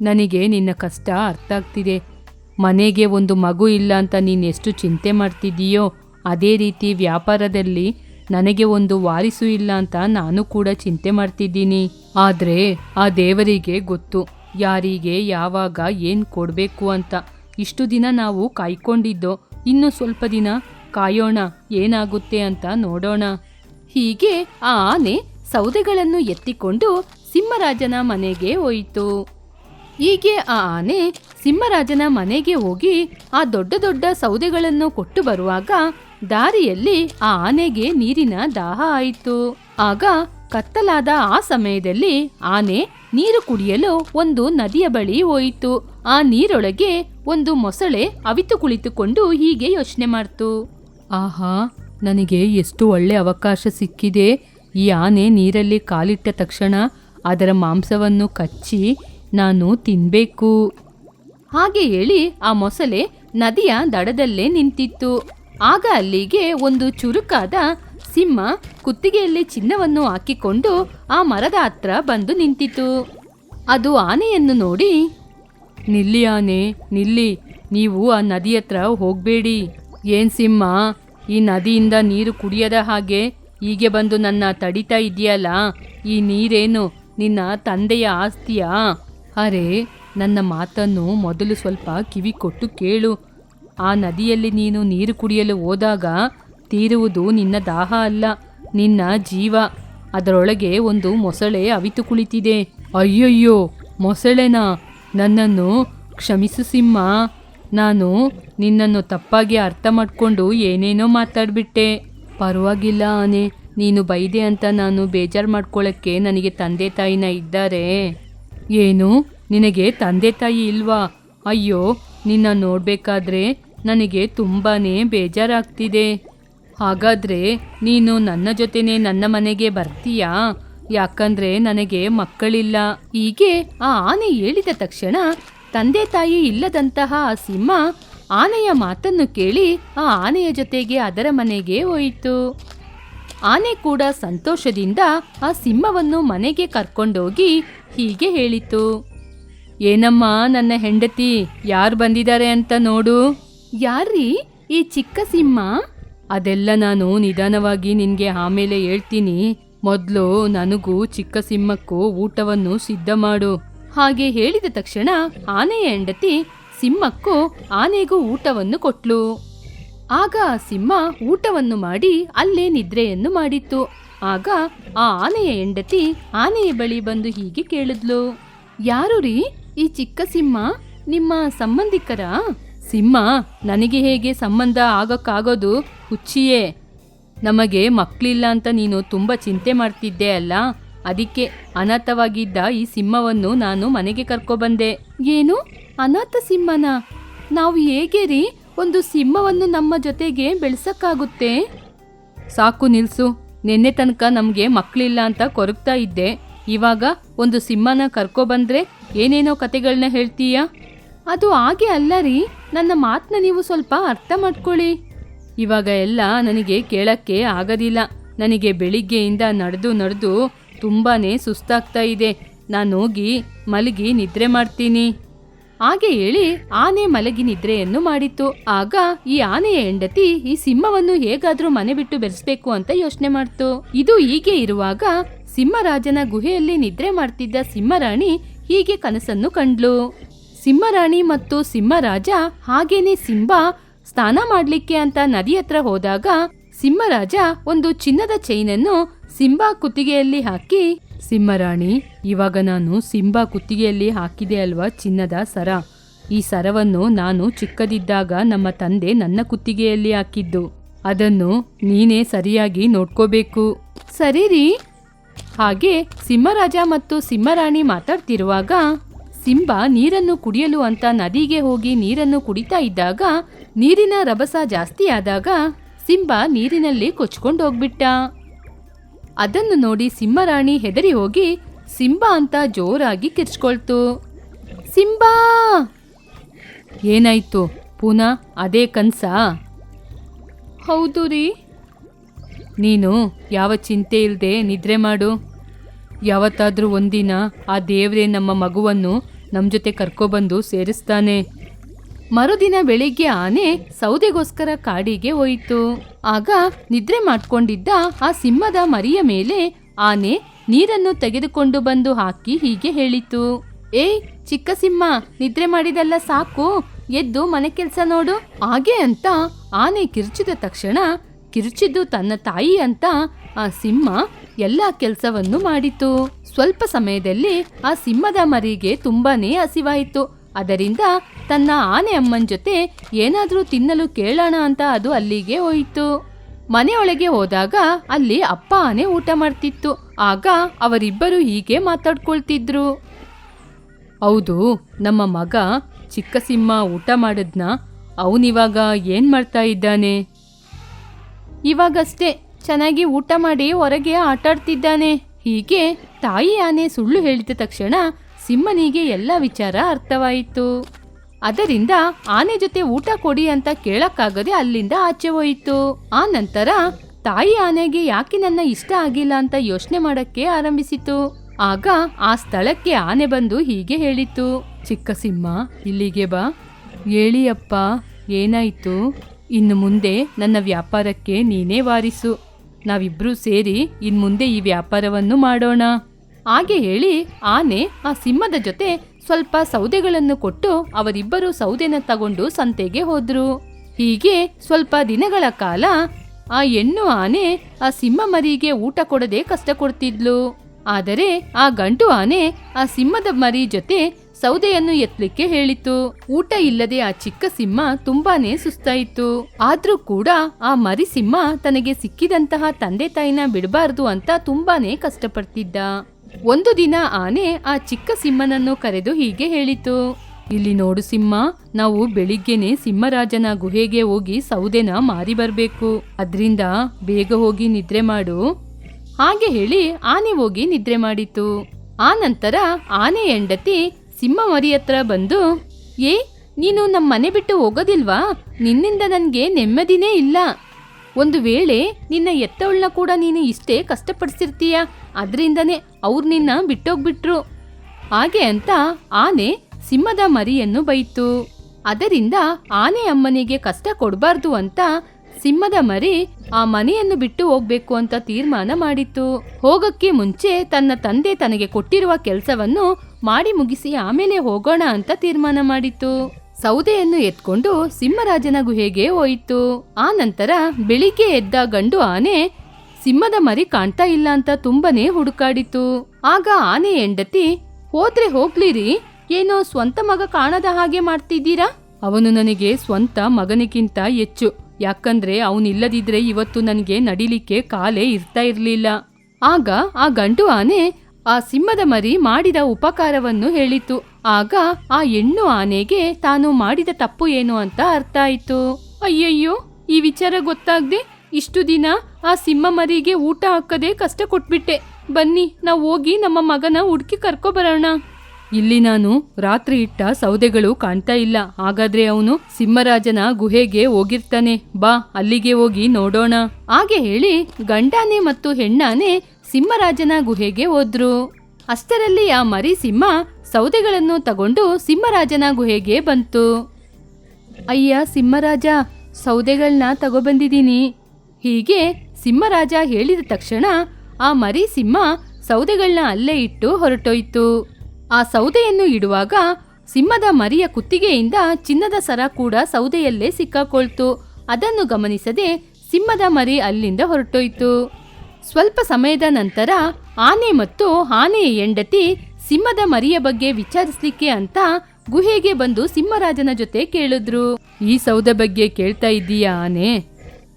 ನನಗೆ ನಿನ್ನ ಕಷ್ಟ ಅರ್ಥ ಆಗ್ತಿದೆ. ಮನೆಗೆ ಒಂದು ಮಗು ಇಲ್ಲ ಅಂತ ನೀನು ಎಷ್ಟು ಚಿಂತೆ ಮಾಡ್ತಿದ್ದೀಯೋ, ಅದೇ ರೀತಿ ವ್ಯಾಪಾರದಲ್ಲಿ ನನಗೆ ಒಂದು ವಾರಿಸು ಇಲ್ಲ ಅಂತ ನಾನು ಕೂಡ ಚಿಂತೆ ಮಾಡ್ತಿದ್ದೀನಿ. ಆದರೆ ಆ ದೇವರಿಗೆ ಗೊತ್ತು, ಯಾರಿಗೆ ಯಾವಾಗ ಏನು ಕೊಡಬೇಕು ಅಂತ. ಇಷ್ಟು ದಿನ ನಾವು ಕಾಯ್ಕೊಂಡಿದ್ದೋ, ಇನ್ನು ಸ್ವಲ್ಪ ದಿನ ಕಾಯೋಣ, ಏನಾಗುತ್ತೆ ಅಂತ ನೋಡೋಣ. ಹೀಗೆ ಆ ಆನೆ ಸೌದೆಗಳನ್ನು ಎತ್ತಿಕೊಂಡು ಸಿಂಹರಾಜನ ಮನೆಗೆ ಹೋಯಿತು. ಹೀಗೆ ಆ ಆನೆ ಸಿಂಹರಾಜನ ಮನೆಗೆ ಹೋಗಿ ಆ ದೊಡ್ಡ ದೊಡ್ಡ ಸೌದೆಗಳನ್ನು ಕೊಟ್ಟು ಬರುವಾಗ ದಾರಿಯಲ್ಲಿ ಆ ಆನೆಗೆ ನೀರಿನ ದಾಹ ಆಯಿತು. ಆಗ ಕತ್ತಲಾದ ಆ ಸಮಯದಲ್ಲಿ ಆನೆ ನೀರು ಕುಡಿಯಲು ಒಂದು ನದಿಯ ಬಳಿ ಹೋಯಿತು. ಆ ನೀರೊಳಗೆ ಒಂದು ಮೊಸಳೆ ಅವಿತು ಕುಳಿತುಕೊಂಡು ಹೀಗೆ ಯೋಚನೆ ಮಾಡ್ತು. ಆಹಾ, ನನಗೆ ಎಷ್ಟು ಒಳ್ಳೆ ಅವಕಾಶ ಸಿಕ್ಕಿದೆ. ಈ ಆನೆ ನೀರಲ್ಲಿ ಕಾಲಿಟ್ಟ ತಕ್ಷಣ ಅದರ ಮಾಂಸವನ್ನು ಕಚ್ಚಿ ನಾನು ತಿನ್ಬೇಕು. ಹಾಗೆ ಹೇಳಿ ಆ ಮೊಸಳೆ ನದಿಯ ದಡದಲ್ಲೇ ನಿಂತಿತ್ತು. ಆಗ ಅಲ್ಲಿಗೆ ಒಂದು ಚುರುಕಾದ ಸಿಂಹ ಕುತ್ತಿಗೆಯಲ್ಲಿ ಚಿನ್ನವನ್ನು ಹಾಕಿಕೊಂಡು ಆ ಮರದ ಹತ್ರ ಬಂದು ನಿಂತಿತು ಅದು ಆನೆಯನ್ನು ನೋಡಿ, ನಿಲ್ಲಿ ಆನೆ, ನಿಲ್ಲಿ. ನೀವು ಆ ನದಿ ಹತ್ರ ಹೋಗಬೇಡಿ. ಏನ್ ಸಿಂಹ? ಈ ನದಿಯಿಂದ ನೀರು ಕುಡಿಯದ ಹಾಗೆ ಹೀಗೆ ಬಂದು ನನ್ನ ತಡಿತಾ ಇದೆಯಲ್ಲ? ಈ ನೀರೇನು ನಿನ್ನ ತಂದೆಯ ಆಸ್ತಿಯಾ? ಅರೆ, ನನ್ನ ಮಾತನ್ನು ಮೊದಲು ಸ್ವಲ್ಪ ಕಿವಿ ಕೊಟ್ಟು ಕೇಳು. ಆ ನದಿಯಲ್ಲಿ ನೀನು ನೀರು ಕುಡಿಯಲು ಹೋದಾಗ ತೀರುವುದು ನಿನ್ನ ದಾಹ ಅಲ್ಲ, ನಿನ್ನ ಜೀವ. ಅದರೊಳಗೆ ಒಂದು ಮೊಸಳೆ ಅವಿತು ಕುಳಿತಿದೆ. ಅಯ್ಯಯ್ಯೋ, ಮೊಸಳೆನಾ? ನನ್ನನ್ನು ಕ್ಷಮಿಸು ಸಿಂಹ. ನಾನು ನಿನ್ನನ್ನು ತಪ್ಪಾಗಿ ಅರ್ಥ ಮಾಡಿಕೊಂಡು ಏನೇನೋ ಮಾತಾಡಿಬಿಟ್ಟೆ. ಪರವಾಗಿಲ್ಲ ಆನೆ, ನೀನು ಬೈದೆ ಅಂತ ನಾನು ಬೇಜಾರು ಮಾಡ್ಕೊಳ್ಳೋಕ್ಕೆ ನನಗೆ ತಂದೆ ತಾಯಿನ ಇದ್ದಾರೆ. ಏನು? ನಿನಗೆ ತಂದೆ ತಾಯಿ ಇಲ್ವಾ? ಅಯ್ಯೋ, ನಿನ್ನ ನೋಡಬೇಕಾದ್ರೆ ನನಗೆ ತುಂಬಾನೇ ಬೇಜಾರಾಗ್ತಿದೆ. ಹಾಗಾದ್ರೆ ನೀನು ನನ್ನ ಜೊತೆನೆ ನನ್ನ ಮನೆಗೆ ಬರ್ತೀಯಾ? ಯಾಕಂದ್ರೆ ನನಗೆ ಮಕ್ಕಳಿಲ್ಲ. ಹೀಗೆ ಆ ಆನೆ ಹೇಳಿದ ತಕ್ಷಣ ತಂದೆ ತಾಯಿ ಇಲ್ಲದಂತಹ ಆ ಸಿಂಹ ಆನೆಯ ಮಾತನ್ನು ಕೇಳಿ ಆ ಆನೆಯ ಜೊತೆಗೆ ಅದರ ಮನೆಗೆ ಹೋಯಿತು. ಆನೆ ಕೂಡ ಸಂತೋಷದಿಂದ ಆ ಸಿಂಹವನ್ನು ಮನೆಗೆ ಕರ್ಕೊಂಡೋಗಿ ಹೀಗೆ ಹೇಳಿತು. ಏನಮ್ಮ ನನ್ನ ಹೆಂಡತಿ ಯಾರು ಬಂದಿದ್ದಾರೆ ಅಂತ ನೋಡು. ಯಾರ್ರೀ ಈ ಚಿಕ್ಕ ಸಿಂಹ? ಅದೆಲ್ಲ ನಾನು ನಿಧಾನವಾಗಿ ನಿನಗೆ ಆಮೇಲೆ ಹೇಳ್ತೀನಿ. ಮೊದಲು ನನಗೂ ಚಿಕ್ಕ ಸಿಂಹಕ್ಕೂ ಊಟವನ್ನು ಸಿದ್ಧ ಮಾಡು. ಹಾಗೆ ಹೇಳಿದ ತಕ್ಷಣ ಆನೆಯ ಹೆಂಡತಿ ಸಿಂಹಕ್ಕೂ ಆನೆಗೂ ಊಟವನ್ನು ಕೊಟ್ಲು. ಆಗ ಆ ಸಿಂಹ ಊಟವನ್ನು ಮಾಡಿ ಅಲ್ಲೇ ನಿದ್ರೆಯನ್ನು ಮಾಡಿತ್ತು. ಆಗ ಆ ಆನೆಯ ಹೆಂಡತಿ ಆನೆಯ ಬಳಿ ಬಂದು ಹೀಗೆ ಕೇಳಿದ್ಲು, ಯಾರು ರೀ ಈ ಚಿಕ್ಕ ಸಿಂಹ? ನಿಮ್ಮ ಸಂಬಂಧಿಕರ? ಸಿಂಹ, ನನಗೆ ಹೇಗೆ ಸಂಬಂಧ ಆಗೋಕ್ಕಾಗೋದು ಹುಚ್ಚಿಯೇ. ನಮಗೆ ಮಕ್ಕಳಿಲ್ಲ ಅಂತ ನೀನು ತುಂಬ ಚಿಂತೆ ಮಾಡ್ತಿದ್ದೆ ಅಲ್ಲ? ಅದಕ್ಕೆ ಅನಾಥವಾಗಿದ್ದ ಈ ಸಿಂಹವನ್ನು ನಾನು ಮನೆಗೆ ಕರ್ಕೊಬಂದೆ ಏನು? ಅನಾಥ ಸಿಂಹನ? ನಾವು ಹೇಗೆ ರೀ ಒಂದು ಸಿಂಹವನ್ನು ನಮ್ಮ ಜೊತೆಗೆ ಬೆಳೆಸಕ್ಕಾಗುತ್ತೆ? ಸಾಕು ನಿಲ್ಸು, ನಿನ್ನೆ ತನಕ ನಮಗೆ ಮಕ್ಕಳಿಲ್ಲ ಅಂತ ಕೊರಗ್ತಾ ಇದ್ದೆ. ಇವಾಗ ಒಂದು ಸಿಂಹನ ಕರ್ಕೊಬಂದ್ರೆ ಏನೇನೋ ಕತೆಗಳನ್ನ ಹೇಳ್ತೀಯಾ? ಅದು ಹಾಗೆ ಅಲ್ಲ ರೀ, ನನ್ನ ಮಾತನ್ನ ನೀವು ಸ್ವಲ್ಪ ಅರ್ಥ ಮಾಡ್ಕೊಳ್ಳಿ. ಇವಾಗ ಎಲ್ಲ ನನಗೆ ಕೇಳಕ್ಕೆ ಆಗೋದಿಲ್ಲ. ನನಗೆ ಬೆಳಿಗ್ಗೆಯಿಂದ ನಡೆದು ನಡೆದು ತುಂಬಾ ಸುಸ್ತಾಗ್ತಾ ಇದೆ. ನಾನು ಹೋಗಿ ಮಲಗಿ ನಿದ್ರೆ ಮಾಡ್ತೀನಿ. ಹಾಗೆ ಹೇಳಿ ಆನೆ ಮಲಗಿ ನಿದ್ರೆಯನ್ನು ಮಾಡಿತ್ತು. ಆಗ ಈ ಆನೆಯ ಹೆಂಡತಿ ಈ ಸಿಂಹವನ್ನು ಹೇಗಾದ್ರೂ ಮನೆ ಬಿಟ್ಟು ಬೆರೆಸ್ಬೇಕು ಅಂತ ಯೋಚನೆ ಮಾಡ್ತು. ಇದು ಹೀಗೆ ಇರುವಾಗ ಸಿಂಹರಾಜನ ಗುಹೆಯಲ್ಲಿ ನಿದ್ರೆ ಮಾಡ್ತಿದ್ದ ಸಿಂಹರಾಣಿ ಹೀಗೆ ಕನಸನ್ನು ಕಂಡ್ಲು. ಸಿಂಹರಾಣಿ ಮತ್ತು ಸಿಂಹರಾಜ, ಹಾಗೇನೆ ಸಿಂಹ ಸ್ನಾನ ಮಾಡ್ಲಿಕ್ಕೆ ಅಂತ ನದಿ ಹತ್ರ ಹೋದಾಗ ಸಿಂಹರಾಜ ಒಂದು ಚಿನ್ನದ ಚೈನನ್ನು ಸಿಂಬಾ ಕುತ್ತಿಗೆಯಲ್ಲಿ ಹಾಕಿ ಸಿಂಹರಾಣಿ, ಇವಾಗ ನಾನು ಸಿಂಬಾ ಕುತ್ತಿಗೆಯಲ್ಲಿ ಹಾಕಿದೆ ಅಲ್ವಾ ಚಿನ್ನದ ಸರ? ಈ ಸರವನ್ನು ನಾನು ಚಿಕ್ಕದಿದ್ದಾಗ ನಮ್ಮ ತಂದೆ ನನ್ನ ಕುತ್ತಿಗೆಯಲ್ಲಿ ಹಾಕಿದ್ದು. ಅದನ್ನು ನೀನೇ ಸರಿಯಾಗಿ ನೋಡ್ಕೋಬೇಕು. ಸರಿ ರೀ ಹಾಗೆ ಸಿಂಹರಾಜ ಮತ್ತು ಸಿಂಹರಾಣಿ ಮಾತಾಡ್ತಿರುವಾಗ ಸಿಂಬ ನೀರನ್ನು ಕುಡಿಯಲು ಅಂತ ನದಿಗೆ ಹೋಗಿ ನೀರನ್ನು ಕುಡಿತಾ ಇದ್ದಾಗ ನೀರಿನ ರಭಸ ಜಾಸ್ತಿ ಆದಾಗ ಸಿಂಬ ನೀರಿನಲ್ಲಿ ಕೊಚ್ಕೊಂಡು ಹೋಗ್ಬಿಟ್ಟ. ಅದನ್ನು ನೋಡಿ ಸಿಂಹರಾಣಿ ಹೆದರಿ ಹೋಗಿ ಸಿಂಬ ಅಂತ ಜೋರಾಗಿ ಕಿರ್ಚ್ಕೊಳ್ತು. ಸಿಂಬಾ! ಏನಾಯ್ತು? ಪುನಃ, ಅದೇ ಕನ್ಸಾ? ಹೌದು ರೀ. ನೀನು ಯಾವ ಚಿಂತೆ ಇಲ್ಲದೆ ನಿದ್ರೆ ಮಾಡು. ಯಾವತ್ತಾದರೂ ಒಂದಿನ ಆ ದೇವರೇ ನಮ್ಮ ಮಗುವನ್ನು ನಮ್ಮ ಜೊತೆ ಕರ್ಕೊಬಂದು ಸೇರಿಸ್ತಾನೆ. ಮರುದಿನ ಬೆಳಿಗ್ಗೆ ಆನೆ ಸೌದೆಗೋಸ್ಕರ ಕಾಡಿಗೆ ಹೋಯಿತು. ಆಗ ನಿದ್ರೆ ಮಾಡ್ಕೊಂಡಿದ್ದ ಆ ಸಿಂಹದ ಮರಿಯ ಮೇಲೆ ಆನೆ ನೀರನ್ನು ತೆಗೆದುಕೊಂಡು ಬಂದು ಹಾಕಿ ಹೀಗೆ ಹೇಳಿತು. ಏಯ್, ಚಿಕ್ಕ ಸಿಂಹ, ನಿದ್ರೆ ಮಾಡಿದಲ್ಲ ಸಾಕು. ಎದ್ದು ಮನೆ ಕೆಲಸ ನೋಡು. ಹಾಗೆ ಅಂತ ಆನೆ ಕಿರ್ಚಿದ ತಕ್ಷಣ ಕಿರುಚಿದ್ದು ತನ್ನ ತಾಯಿ ಅಂತ ಆ ಸಿಂಹ ಎಲ್ಲ ಕೆಲಸವನ್ನು ಮಾಡಿತು. ಸ್ವಲ್ಪ ಸಮಯದಲ್ಲಿ ಆ ಸಿಂಹದ ಮರಿಗೆ ತುಂಬಾನೇ ಹಸಿವಾಯಿತು. ಅದರಿಂದ ತನ್ನ ಆನೆ ಅಮ್ಮನ ಜೊತೆ ಏನಾದರೂ ತಿನ್ನಲು ಕೇಳೋಣ ಅಂತ ಅದು ಅಲ್ಲಿಗೆ ಹೋಯಿತು. ಮನೆಯೊಳಗೆ ಹೋದಾಗ ಅಲ್ಲಿ ಅಪ್ಪ ಆನೆ ಊಟ ಮಾಡ್ತಿತ್ತು. ಆಗ ಅವರಿಬ್ಬರು ಹೀಗೆ ಮಾತಾಡ್ಕೊಳ್ತಿದ್ರು. ಹೌದು, ನಮ್ಮ ಮಗ ಚಿಕ್ಕ ಸಿಂಹ ಊಟ ಮಾಡಿದ್ನ ಅವನಿವಾಗ ಏನ್ ಮಾಡ್ತಾ ಇದ್ದಾನೆ? ಇವಾಗಷ್ಟೇ ಚೆನ್ನಾಗಿ ಊಟ ಮಾಡಿ ಹೊರಗೆ ಆಟಾಡ್ತಿದ್ದಾನೆ. ಹೀಗೆ ತಾಯಿ ಆನೆ ಸುಳ್ಳು ಹೇಳಿದ ತಕ್ಷಣ ಸಿಂಹನಿಗೆ ಎಲ್ಲ ವಿಚಾರ ಅರ್ಥವಾಯಿತು. ಅದರಿಂದ ಆನೆ ಜೊತೆ ಊಟ ಕೊಡಿ ಅಂತ ಕೇಳಕ್ಕಾಗದೆ ಅಲ್ಲಿಂದ ಆಚೆ ಹೋಯಿತು. ಆ ನಂತರ ತಾಯಿ ಆನೆಗೆ ಯಾಕೆ ನನ್ನ ಇಷ್ಟ ಆಗಿಲ್ಲ ಅಂತ ಯೋಚನೆ ಮಾಡಕ್ಕೆ ಆರಂಭಿಸಿತು. ಆಗ ಆ ಸ್ಥಳಕ್ಕೆ ಆನೆ ಬಂದು ಹೀಗೆ ಹೇಳಿತು. ಚಿಕ್ಕ ಸಿಂಹ, ಇಲ್ಲಿಗೆ ಬಾ. ಹೇಳಿಯಪ್ಪ ಏನಾಯ್ತು? ಇನ್ನು ಮುಂದೆ ನನ್ನ ವ್ಯಾಪಾರಕ್ಕೆ ನೀನೇ ವಾರಿಸು. ನಾವಿಬ್ಬರೂ ಸೇರಿ ಇನ್ನು ಮುಂದೆ ಈ ವ್ಯಾಪಾರವನ್ನು ಮಾಡೋಣ. ಹಾಗೆ ಹೇಳಿ ಆನೆ ಆ ಸಿಂಹದ ಜೊತೆ ಸ್ವಲ್ಪ ಸೌದೆಗಳನ್ನು ಕೊಟ್ಟು ಅವರಿಬ್ಬರು ಸೌದೆನ ತಗೊಂಡು ಸಂತೆಗೆ ಹೋದ್ರು. ಹೀಗೆ ಸ್ವಲ್ಪ ದಿನಗಳ ಕಾಲ ಆ ಹೆಣ್ಣು ಆನೆ ಆ ಸಿಂಹ ಮರಿಗೆ ಊಟ ಕೊಡದೆ ಕಷ್ಟ ಕೊಡ್ತಿದ್ಲು. ಆದರೆ ಆ ಗಂಟು ಆನೆ ಆ ಸಿಂಹದ ಮರಿ ಜೊತೆ ಸೌದೆಯನ್ನು ಎತ್ತಲಿಕ್ಕೆ ಹೇಳಿತು. ಊಟ ಇಲ್ಲದೆ ಆ ಚಿಕ್ಕ ಸಿಂಹ ತುಂಬಾನೇ ಸುಸ್ತಾಯಿತು. ಆದ್ರೂ ಕೂಡ ಆ ಮರಿ ಸಿಂಹ ತನಗೆ ಸಿಕ್ಕಿದಂತಹ ತಂದೆ ತಾಯಿನ ಬಿಡಬಾರ್ದು ಅಂತ ತುಂಬಾನೇ ಕಷ್ಟಪಡ್ತಿದ್ದ. ಒಂದು ದಿನ ಆನೆ ಆ ಚಿಕ್ಕ ಸಿಂಹನನ್ನು ಕರೆದು ಹೀಗೆ ಹೇಳಿತು, ಇಲ್ಲಿ ನೋಡು ಸಿಂಹ, ನಾವು ಬೆಳಿಗ್ಗೆನೆ ಸಿಂಹರಾಜನ ಗುಹೆಗೆ ಹೋಗಿ ಸೌದೆನ ಮಾರಿ ಬರಬೇಕು. ಅದ್ರಿಂದ ಬೇಗ ಹೋಗಿ ನಿದ್ರೆ ಮಾಡು. ಹಾಗೆ ಹೇಳಿ ಆನೆ ಹೋಗಿ ನಿದ್ರೆ ಮಾಡಿತು. ಆ ನಂತರ ಆನೆ ಹೆಂಡತಿ ಸಿಂಹ ಮರಿ ಹತ್ರ ಬಂದು, ಏ, ನೀನು ನಮ್ಮ ಮನೆ ಬಿಟ್ಟು ಹೋಗೋದಿಲ್ವಾ? ನಿನ್ನಿಂದ ನನಗೆ ನೆಮ್ಮದಿನೇ ಇಲ್ಲ. ಒಂದು ವೇಳೆ ನಿನ್ನ ಎತ್ತವಳನ್ನ ಕೂಡ ನೀನು ಇಷ್ಟೇ ಕಷ್ಟಪಡಿಸಿರ್ತೀಯ? ಅದರಿಂದನೇ ಅವ್ರು ನಿನ್ನ ಬಿಟ್ಟೋಗ್ಬಿಟ್ರು. ಹಾಗೆ ಅಂತ ಆನೆ ಸಿಂಹದ ಮರಿಯನ್ನು ಬೈತು ಅದರಿಂದ ಆನೆ ಅಮ್ಮನಿಗೆ ಕಷ್ಟ ಕೊಡಬಾರ್ದು ಅಂತ ಸಿಂಹದ ಮರಿ ಆ ಮನೆಯನ್ನು ಬಿಟ್ಟು ಹೋಗ್ಬೇಕು ಅಂತ ತೀರ್ಮಾನ ಮಾಡಿತ್ತು. ಹೋಗಕ್ಕೆ ಮುಂಚೆ ತನ್ನ ತಂದೆ ತನಗೆ ಕೊಟ್ಟಿರುವ ಕೆಲಸವನ್ನು ಮಾಡಿ ಮುಗಿಸಿ ಆಮೇಲೆ ಹೋಗೋಣ ಅಂತ ತೀರ್ಮಾನ ಮಾಡಿತು ಸೌದೆಯನ್ನು ಎತ್ಕೊಂಡು ಸಿಂಹರಾಜನ ಗುಹೆಗೆ ಹೋಯಿತು. ಆ ನಂತರ ಬೆಳಿಗ್ಗೆ ಎದ್ದ ಗಂಡು ಆನೆ ಸಿಂಹದ ಮರಿ ಕಾಣ್ತಾ ಇಲ್ಲ ಅಂತ ತುಂಬನೇ ಹುಡುಕಾಡಿತು. ಆಗ ಆನೆ ಹೆಂಡತಿ, ಹೋದ್ರೆ ಹೋಗ್ಲಿರಿ. ಏನೋ ಸ್ವಂತ ಮಗ ಕಾಣದ ಹಾಗೆ ಮಾಡ್ತಿದ್ದೀರಾ? ಅವನು ನನಗೆ ಸ್ವಂತ ಮಗನಿಗಿಂತ ಹೆಚ್ಚು. ಯಾಕಂದ್ರೆ ಅವನಿಲ್ಲದಿದ್ರೆ ಇವತ್ತು ನನಗೆ ನಡಿಲಿಕ್ಕೆ ಕಾಲೇ ಇರ್ತಾ ಇರ್ಲಿಲ್ಲ. ಆಗ ಆ ಗಂಡು ಆನೆ ಆ ಸಿಂಹದ ಮರಿ ಮಾಡಿದ ಉಪಕಾರವನ್ನು ಹೇಳಿತು. ಆಗ ಆ ಹೆಣ್ಣು ಆನೆಗೆ ತಾನು ಮಾಡಿದ ತಪ್ಪು ಏನು ಅಂತ ಅರ್ಥ ಆಯ್ತು. ಅಯ್ಯಯ್ಯೋ, ಈ ವಿಚಾರ ಗೊತ್ತಾಗದೆ ಇಷ್ಟು ದಿನ ಆ ಸಿಂಹ ಮರಿಗೆ ಊಟ ಹಾಕದೆ ಕಷ್ಟ ಕೊಟ್ಬಿಟ್ಟೆ. ಬನ್ನಿ, ನಾವು ಹೋಗಿ ನಮ್ಮ ಮಗನ ಹುಡುಕಿ ಕರ್ಕೊ ಬರೋಣ. ಇಲ್ಲಿ ನಾನು ರಾತ್ರಿ ಇಟ್ಟ ಸೌದೆಗಳು ಕಾಣ್ತಾ ಇಲ್ಲ. ಹಾಗಾದ್ರೆ ಅವನು ಸಿಂಹರಾಜನ ಗುಹೆಗೆ ಹೋಗಿರ್ತಾನೆ. ಬಾ, ಅಲ್ಲಿಗೆ ಹೋಗಿ ನೋಡೋಣ. ಹಾಗೆ ಹೇಳಿ ಗಂಡಾನೆ ಮತ್ತು ಹೆಣ್ಣಾನೆ ಸಿಂಹರಾಜನ ಗುಹೆಗೆ ಹೋದ್ರು. ಅಷ್ಟರಲ್ಲಿ ಆ ಮರಿ ಸಿಂಹ ಸೌದೆಗಳನ್ನು ತಗೊಂಡು ಸಿಂಹರಾಜನ ಗುಹೆಗೆ ಬಂತು. ಅಯ್ಯ ಸಿಂಹರಾಜ ಸೌದೆಗಳನ್ನ ತಗೊಬಂದಿದ್ದೀನಿ. ಹೀಗೆ ಸಿಂಹರಾಜ ಹೇಳಿದ ತಕ್ಷಣ ಆ ಮರಿ ಸಿಂಹ ಸೌದೆಗಳನ್ನ ಅಲ್ಲೇ ಇಟ್ಟು ಹೊರಟೋಯ್ತು. ಆ ಸೌದೆಯನ್ನು ಇಡುವಾಗ ಸಿಂಹದ ಮರಿಯ ಕುತ್ತಿಗೆಯಿಂದ ಚಿನ್ನದ ಸರ ಕೂಡ ಸೌದೆಯಲ್ಲೇ ಸಿಕ್ಕಾಕೊಳ್ತು. ಅದನ್ನು ಗಮನಿಸದೆ ಸಿಂಹದ ಮರಿ ಅಲ್ಲಿಂದ ಹೊರಟೋಯ್ತು. ಸ್ವಲ್ಪ ಸಮಯದ ನಂತರ ಆನೆ ಮತ್ತು ಆನೆಯ ಹೆಂಡತಿ ಸಿಂಹದ ಮರಿಯ ಬಗ್ಗೆ ವಿಚಾರಿಸ್ಲಿಕ್ಕೆ ಅಂತ ಗುಹೆಗೆ ಬಂದು ಸಿಂಹರಾಜನ ಜೊತೆ ಕೇಳಿದ್ರು. ಈ ಸೌದೆ ಬಗ್ಗೆ ಕೇಳ್ತಾ ಇದ್ದೀಯಾ ಆನೆ?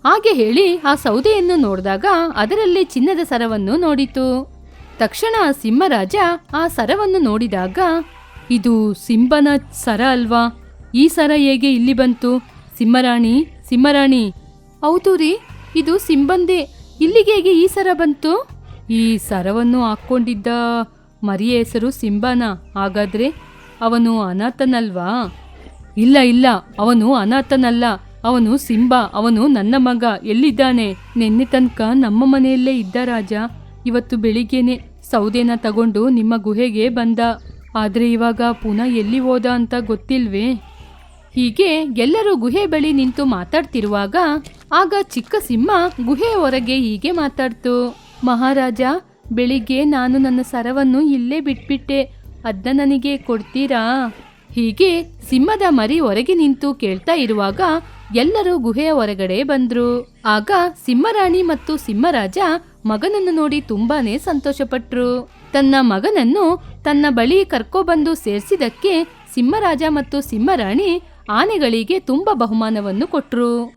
ಹಾಗೆ ಹೇಳಿ ಆ ಸೌದೆಯನ್ನು ನೋಡಿದಾಗ ಅದರಲ್ಲಿ ಚಿನ್ನದ ಸರವನ್ನು ನೋಡಿತು. ತಕ್ಷಣ ಸಿಂಹರಾಜ ಆ ಸರವನ್ನು ನೋಡಿದಾಗ, ಇದು ಸಿಂಹನ ಸರ ಅಲ್ವಾ? ಈ ಸರ ಹೇಗೆ ಇಲ್ಲಿ ಬಂತು? ಸಿಂಹರಾಣಿ ಸಿಂಹರಾಣಿ. ಹೌದು ರೀ, ಇದು ಸಿಂಬಂದೆ ಇಲ್ಲಿಗೆ ಹೇಗೆ ಈ ಸರ ಬಂತು? ಈ ಸರವನ್ನು ಹಾಕ್ಕೊಂಡಿದ್ದ ಮರಿಯ ಹೆಸರು ಸಿಂಬಾನ. ಹಾಗಾದ್ರೆ ಅವನು ಅನಾಥನಲ್ವಾ? ಇಲ್ಲ ಇಲ್ಲ, ಅವನು ಅನಾಥನಲ್ಲ. ಅವನು ಸಿಂಬ, ಅವನು ನನ್ನ ಮಗ. ಎಲ್ಲಿದ್ದಾನೆ? ನಿನ್ನೆ ತನಕ ನಮ್ಮ ಮನೆಯಲ್ಲೇ ಇದ್ದ ರಾಜ. ಇವತ್ತು ಬೆಳಿಗ್ಗೆನೆ ಸೌದೆನ ತಗೊಂಡು ನಿಮ್ಮ ಗುಹೆಗೆ ಬಂದ. ಆದ್ರೆ ಇವಾಗ ಪುನಃ ಎಲ್ಲಿ ಹೋದ ಅಂತ ಗೊತ್ತಿಲ್ವೇ? ಹೀಗೆ ಎಲ್ಲರೂ ಗುಹೆ ಬಳಿ ನಿಂತು ಮಾತಾಡ್ತಿರುವಾಗ ಆಗ ಚಿಕ್ಕ ಸಿಂಹ ಗುಹೆಯ ಹೊರಗೆ ಹೀಗೆ ಮಾತಾಡ್ತು, ಮಹಾರಾಜ, ಬೆಳಿಗ್ಗೆ ನಾನು ನನ್ನ ಸರವನ್ನು ಇಲ್ಲೇ ಬಿಟ್ಬಿಟ್ಟೆ. ಅದನ್ನ ನನಗೆ ಕೊಡ್ತೀರಾ? ಹೀಗೆ ಸಿಂಹದ ಮರಿ ಹೊರಗೆ ನಿಂತು ಕೇಳ್ತಾ ಇರುವಾಗ ಎಲ್ಲರೂ ಗುಹೆಯ ಹೊರಗಡೆ ಬಂದ್ರು. ಆಗ ಸಿಂಹರಾಣಿ ಮತ್ತು ಸಿಂಹರಾಜ ಮಗನನ್ನು ನೋಡಿ ತುಂಬಾನೇ ಸಂತೋಷಪಟ್ರು. ತನ್ನ ಮಗನನ್ನು ತನ್ನ ಬಳಿ ಕರ್ಕೊಬಂದು ಸೇರಿಸಿದಕ್ಕೆ ಸಿಂಹರಾಜ ಮತ್ತು ಸಿಂಹರಾಣಿ ಆನೆಗಳಿಗೆ ತುಂಬ ಬಹುಮಾನವನ್ನು ಕೊಟ್ರು.